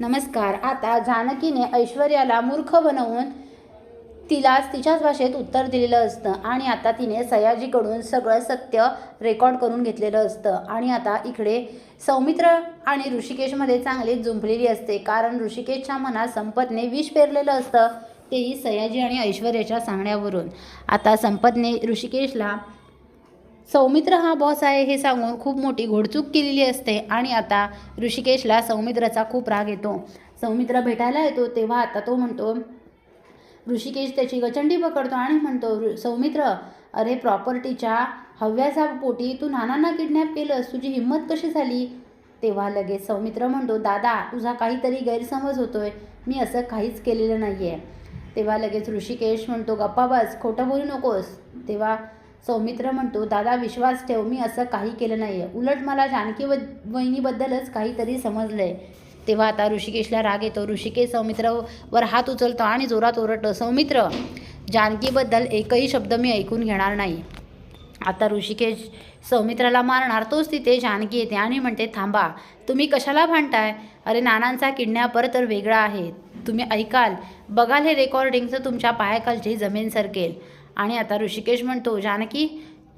नमस्कार. आता जानकीने ऐश्वर्याला मूर्ख बनवून तिलाच तिच्याच भाषेत उत्तर दिलेलं असतं आणि आता तिने सयाजीकडून सगळं सत्य रेकॉर्ड करून घेतलेलं असतं. आणि आता इकडे सौमित्र आणि ऋषिकेशमध्ये चांगली जुंपलेली असते. कारण ऋषिकेशच्या मनात संपतने विष पेरलेलं असतं तेही सयाजी आणि ऐश्वर्याच्या सांगण्यावरून. आता संपतने ऋषिकेशला सौमित्र हा बॉस आहे हे सांगून खूप मोठी घोडचूक केलेली असते आणि आता ऋषिकेशला सौमित्राचा खूप राग येतो. सौमित्र भेटायला येतो तेव्हा आता तो म्हणतो ऋषिकेश त्याची गचंडी पकडतो आणि म्हणतो "ऋ- सौमित्र अरे प्रॉपर्टीच्या हव्याचा पोटी तू नानांना किडनॅप केलंस तुझी हिंमत कशी झाली? तेव्हा लगेच सौमित्र म्हणतो दादा तुझा काहीतरी गैरसमज होतोय मी असं काहीच केलेलं नाही आहे तेव्हा लगेच ऋषिकेश म्हणतो गप्पा बस खोटं बोलू नकोस. तेव्हा सौमित्र म्हणतो दादा विश्वास ठेव मी असं काही केलं नाही आहे उलट मला जानकी व वहिनीबद्दलच काहीतरी समजलं आहे तेव्हा आता ऋषिकेशला राग येतो. ऋषिकेश सौमित्रवर हात उचलतो आणि जोरात ओरडतो. सौमित्र जानकीबद्दल एकही शब्द मी ऐकून घेणार नाही. आता ऋषिकेश सौमित्राला मारणार तोच तिथे जानकी येते आणि म्हणते थांबा तुम्ही कशाला भांडताय? अरे नानांचा किडनॅपर तर वेगळा आहे. तुम्ही ऐकाल बघाल हे रेकॉर्डिंगचं तुमच्या पायाखालची जमीन सरकेल. आणि आता ऋषिकेश म्हणतो जानकी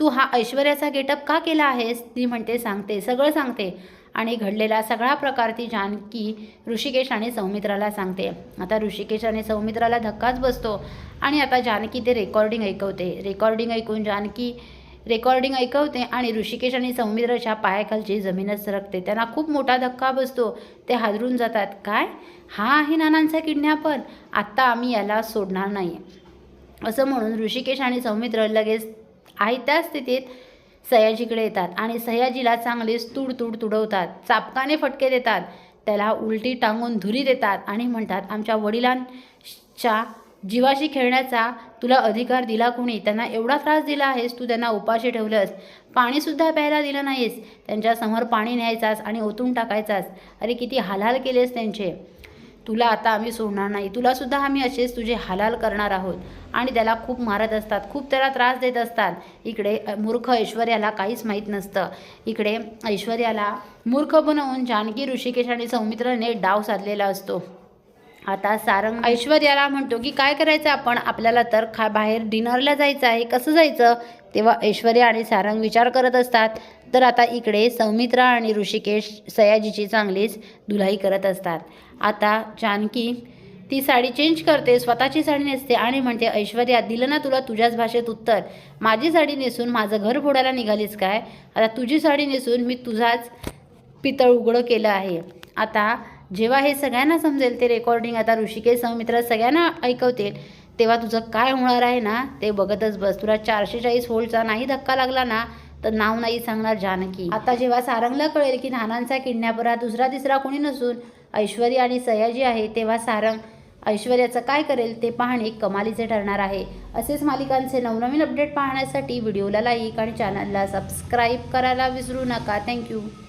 तू हा ऐश्वर्याचा गेटअप का केला आहेस? ती म्हणते सांगते सगळं सांगते. आणि घडलेला सगळा प्रकार ती जानकी ऋषिकेश आणि सौमित्राला सांगते. आता ऋषिकेश आणि सौमित्राला धक्काच बसतो आणि आता जानकी ते रेकॉर्डिंग ऐकवते. रेकॉर्डिंग ऐकून जानकी रेकॉर्डिंग ऐकवते आणि ऋषिकेश आणि सौमित्राच्या पायाखालची जमीनच सरकते. त्यांना खूप मोठा धक्का बसतो. ते हादरून जातात. काय? हा आहे नानांचा किडनॅपर? आत्ता आम्ही याला सोडणार नाही. असं म्हणून ऋषिकेश आणि सौमित्र लगेच आहे त्या स्थितीत सयाजीकडे येतात आणि सयाजीला चांगलीच तुड तुड तुडवतात चापकाने फटके देतात त्याला उलटी टांगून धुरी देतात आणि म्हणतात आमच्या वडिलांच्या जीवाशी खेळण्याचा तुला अधिकार दिला कोणी? त्यांना एवढा त्रास दिला आहेस तू त्यांना उपाशी ठेवलंस. पाणीसुद्धा प्यायला दिलं नाहीस. त्यांच्यासमोर पाणी न्यायचास आणि ओतून टाकायचास. अरे किती हालहाल केलेस त्यांचे. तुला आता आम्ही सोडणार नाही. तुलासुद्धा आम्ही असेच तुझे हालाल करणार आहोत. आणि त्याला खूप मारत असतात. खूप त्याला त्रास देत असतात. इकडे मूर्ख ऐश्वर्याला काहीच माहीत नसतं. इकडे ऐश्वर्याला मूर्ख बनवून जानकी ऋषिकेश आणि सौमित्रने डाव साधलेला असतो. आता सारंग ऐश्वर्याला म्हणतो की काय करायचं आपण? आपल्याला तर खा बाहेर डिनरला जायचं आहे. कसं जायचं? तेव्हा ऐश्वर्या आणि सारंग विचार करत असतात. तर आता इकडे सौमित्रा आणि ऋषिकेश सयाजीची चांगलीच धुलाई करत असतात. आता जानकी ती साडी चेंज करते स्वतःची साडी नेसते आणि म्हणते ऐश्वर्या दिलं ना तुला तुझ्याच भाषेत उत्तर. माझी साडी नेसून माझं घर फोडायला निघालीस काय? आता तुझी साडी नेसून मी तुझाच पितळ उघडं केलं आहे. आता जेव्हा हे सगळ्यांना समजेल ते रेकॉर्डिंग आता ऋषिकेश सौमित्र सगळ्यांना ऐकवतील तेव्हा तुझं काय होणार आहे ना ते बघतच बस. तुला चारशे चाळीस होल्डचा नाही धक्का लागला ना तर नाव नाही सांगणार जानकी. आता जेव्हा सारंगला कळेल की नानांचा किडनॅपर हा दुसरा तिसरा कोणी नसून ऐश्वर्या आणि सयाजी आहे तेव्हा सारंग ऐश्वर्याचं काय करेल ते पाहणे कमालीचे ठरणार आहे. असेच मालिकांचे नवनवीन अपडेट पाहण्यासाठी व्हिडिओला लाईक आणि चॅनलला सबस्क्राईब करायला विसरू नका. थँक्यू